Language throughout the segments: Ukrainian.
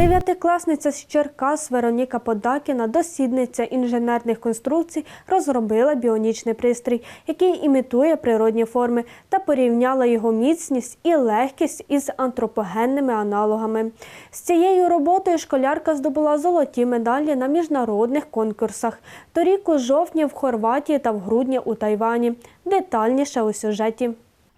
Дев'ятикласниця з Черкас Вероніка Подакіна, дослідниця інженерних конструкцій, розробила біонічний пристрій, який імітує природні форми та порівняла його міцність і легкість із антропогенними аналогами. З цією роботою школярка здобула золоті медалі на міжнародних конкурсах. Торік у жовтні в Хорватії та в грудні у Тайвані. Детальніше у сюжеті.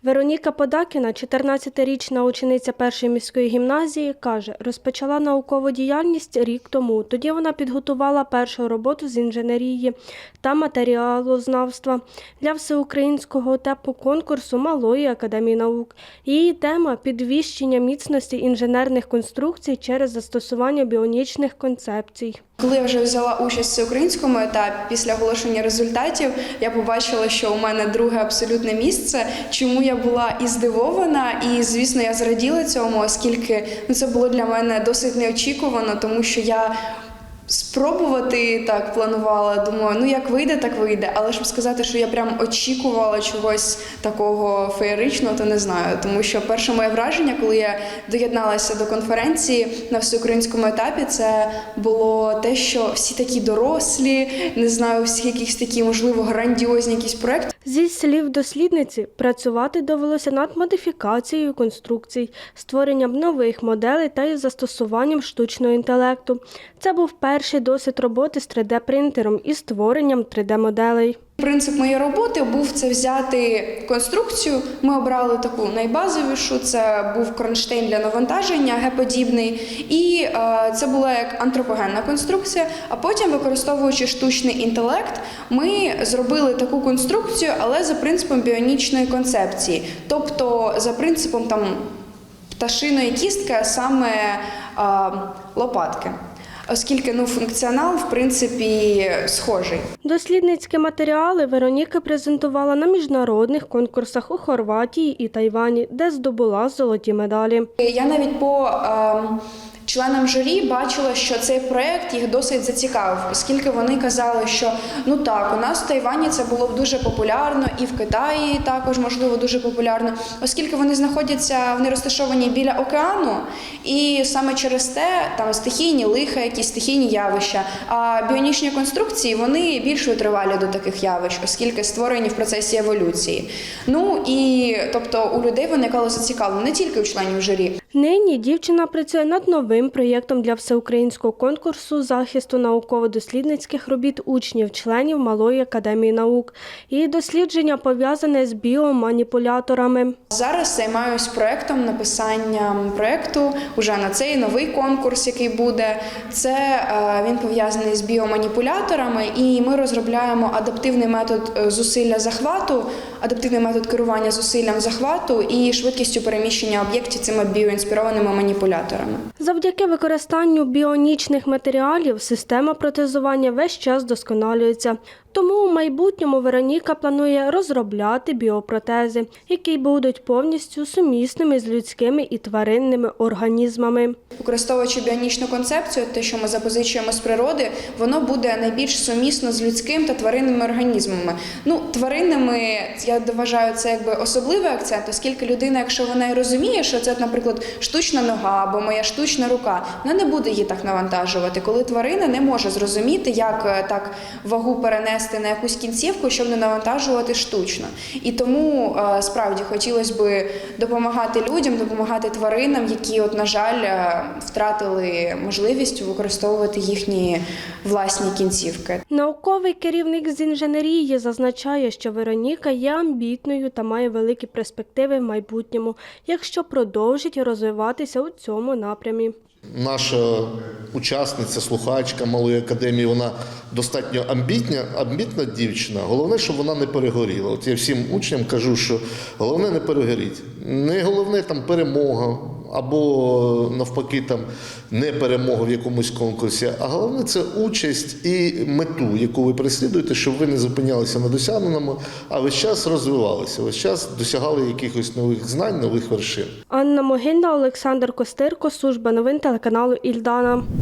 Вероніка Подакіна, 14-річна учениця першої міської гімназії, каже, розпочала наукову діяльність рік тому. Тоді вона підготувала першу роботу з інженерії та матеріалознавства для всеукраїнського тепу конкурсу Малої академії наук. Її тема підвищення міцності інженерних конструкцій через застосування біонічних концепцій. Коли я вже взяла участь в всеукраїнському етапі, після оголошення результатів, я побачила, що у мене друге абсолютне місце. Чому я була і здивована, і звісно, я зраділа цьому, оскільки ну, це було для мене досить неочікувано, тому що я. Спробувати так планувала, думаю, ну як вийде, так вийде. Але щоб сказати, що я прям очікувала чогось такого феєричного, то не знаю. Тому що перше моє враження, коли я доєдналася до конференції на всеукраїнському етапі, це було те, що всі такі дорослі, не знаю, всі якісь такі, можливо, грандіозні якісь проекти. Зі слів дослідниці, працювати довелося над модифікацією конструкцій, створенням нових моделей та із застосуванням штучного інтелекту. Це був перший досвід роботи з 3D-принтером і створенням 3D-моделей. Принцип моєї роботи був це взяти конструкцію. Ми обрали таку найбазовішу. Це був кронштейн для навантаження, Г-подібний, і е, це була як антропогенна конструкція. А потім, використовуючи штучний інтелект, ми зробили таку конструкцію, але за принципом біонічної концепції, тобто за принципом там пташиної кістки, а саме е, лопатки. Оскільки ну функціонал в принципі схожий. Дослідницькі матеріали Вероніка презентувала на міжнародних конкурсах у Хорватії і Тайвані, де здобула золоті медалі. Я навіть по ем, членам журі бачила, що цей проект їх досить зацікавив, оскільки вони казали, що ну так, у нас в Тайвані це було б дуже популярно, і в Китаї також можливо дуже популярно, оскільки вони знаходяться, вони розташовані біля океану, і саме через те там стихійні лиха, якісь стихійні явища. А біонічні конструкції вони більш витривалі до таких явищ, оскільки створені в процесі еволюції. Ну і тобто у людей виникало зацікавлення не тільки у членів журі. Нині дівчина працює над новим проєктом для всеукраїнського конкурсу захисту науково-дослідницьких робіт учнів-членів Малої академії наук. Її дослідження пов'язане з біоманіпуляторами. Зараз займаюсь проектом написанням проекту уже на цей новий конкурс, який буде. Це е, він пов'язаний з біоманіпуляторами, і ми розробляємо адаптивний метод е, зусилля захвату, адаптивний метод керування зусиллям захвату і швидкістю переміщення об'єктів цими біоінспірованими маніпуляторами. Завдяки використанню біонічних матеріалів система протезування весь час досконалюється. Тому у майбутньому Вероніка планує розробляти біопротези, які будуть повністю сумісними з людськими і тваринними організмами. Використовуючи біонічну концепцію, те, що ми запозичуємо з природи, воно буде найбільш сумісно з людським та тваринними організмами. Ну, тваринними, я вважаю, це якби особливий акцент, оскільки людина, якщо вона і розуміє, що це, наприклад, штучна нога або моя штучна рука, вона не буде її так навантажувати. Коли тварина не може зрозуміти, як е, так вагу перенести на якусь кінцівку, щоб не навантажувати штучно. І тому е, справді хотілося б допомагати людям, допомагати тваринам, які, от, на жаль, е, втратили можливість використовувати їхні власні кінцівки. Науковий керівник з інженерії зазначає, що Вероніка є амбітною та має великі перспективи в майбутньому, якщо продовжить розвиватися у цьому напрямі. Наша учасниця, слухачка малої академії, вона достатньо амбітна, амбітна дівчина. Головне, щоб вона не перегоріла. От я всім учням кажу, що головне не перегоріть. Не головне там перемога або навпаки там не перемога в якомусь конкурсі, а головне це участь і мету, яку ви переслідуєте, щоб ви не зупинялися на досягненому, а весь час розвивалися, весь час досягали якихось нових знань, нових вершин. Анна Могильна, Олександр Костирко, служба новин телеканалу Ільдана.